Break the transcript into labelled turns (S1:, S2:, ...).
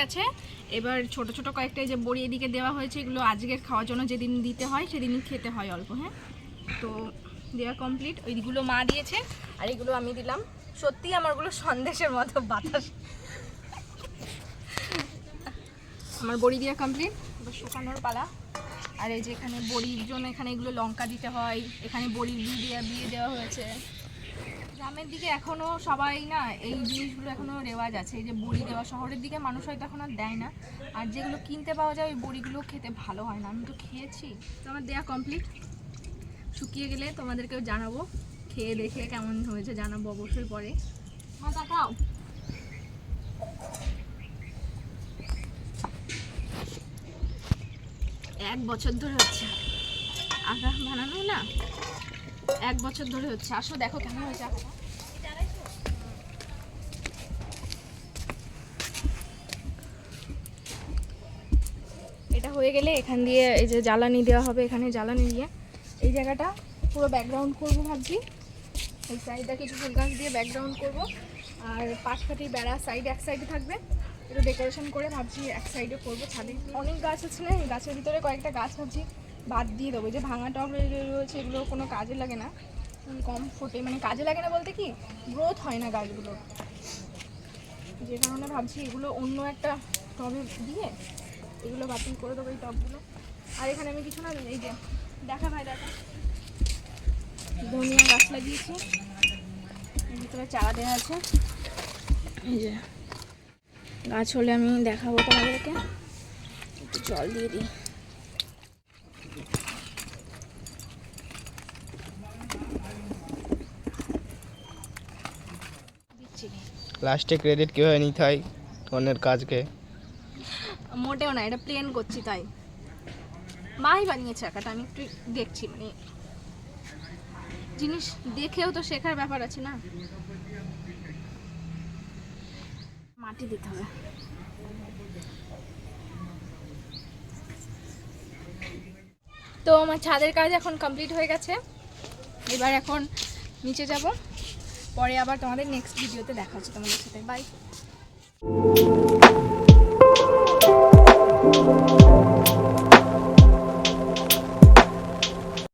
S1: গেছে। এবার ছোট ছোট কয়েকটা যে বড়ি এদিকে দেওয়া হয়েছে, এগুলো আজকের খাওয়ার জন্য যেদিন দিতে হয় সেদিনই খেতে হয় অল্প হ্যাঁ? তো দেওয়া কমপ্লিট ওইগুলো মা দিয়েছে, আর এগুলো আমি দিলাম। সত্যি আমারগুলো সন্দেশের মতো বাতাস। আমার বড়ি দেওয়া কমপ্লিট এবার শুকানোর পালা। আর এই যে এখানে বড়ির জন্য এখানে এগুলো লঙ্কা দিতে হয়। এখানে বড়ির বি দেওয়া বিয়ে দেওয়া হয়েছে। গ্রামের দিকে এখনও সবাই না এই জিনিসগুলো এখনও রেওয়াজ আছে। এই যে বড়ি দেওয়া, শহরের দিকে মানুষ হয়তো এখন আর দেয় না। আর যেগুলো কিনতে পাওয়া যায়, ওই বড়িগুলো খেতে ভালো হয় না। আমি তো খেয়েছি। তো আমার দেওয়া কমপ্লিট শুকিয়ে গেলে তোমাদেরকেও জানাব। খেয়ে দেখে কেমন হয়েছে জানাব অবশ্যই পরে। মা তাকাও এক বছর ধরে হচ্ছে। আঁকা বানানো না? এক বছর ধরে হচ্ছে। আসো, দেখো কেমন হয়েছে এটা হয়ে গেলে এখান দিয়ে এই যে জ্বালানি দেওয়া হবে, এখানে জ্বালানি দিয়ে। এই জায়গাটা পুরো ব্যাকগ্রাউন্ড করব ভাবছি। এই সাইডটা কিছু ফুল গাছ দিয়ে ব্যাকগ্রাউন্ড করব। আর পাশকাঠির বেড়া সাইড এক সাইডে থাকবে। একটু ডেকোরেশন করে ভাবছি এক সাইডে করব ছাদে। অনেক গাছ আছে না? গাছের ভিতরে কয়েকটা গাছ ভাবছি। বাদ দিয়ে দেবো। যে ভাঙা টব রয়েছে এগুলো কোনো কাজে লাগে না। উম, কম ফোটে। মানে কাজে লাগে না বলতে কি গ্রোথ হয় না গাছগুলো। যে কারণে ভাবছি এগুলো অন্য একটা টবে দিয়ে এগুলো বাতিল করে দেবো এই টবগুলো। আর এখানে আমি কিছু না এই যে দেখা ভাই দেখা। ধনিয়া গাছ লাগিয়েছি। ভিতরে চারা দেওয়া আছে। এই যে গাছ হলে আমি দেখাবো তোমাদেরকে। একটু জল দিয়ে দিই।
S2: লাস্টে ক্রেডিট কীভাবে নিতে হয়? অন্যের কাজকে।
S1: মোটেও না, এটা প্লেন করছি তাই। মাই বানিয়েছে আঁকাটা, আমি একটু দেখছি মানে জিনিস দেখেও তো শেখার ব্যাপার আছে না। মাটি দিতে হবে। তো আমার ছাদের কাজ এখন কমপ্লিট হয়ে গেছে। এবার এখন নিচে যাব। পরে আবার তোমাদের নেক্সট ভিডিওতে দেখা হচ্ছে তোমাদের সাথে। বাই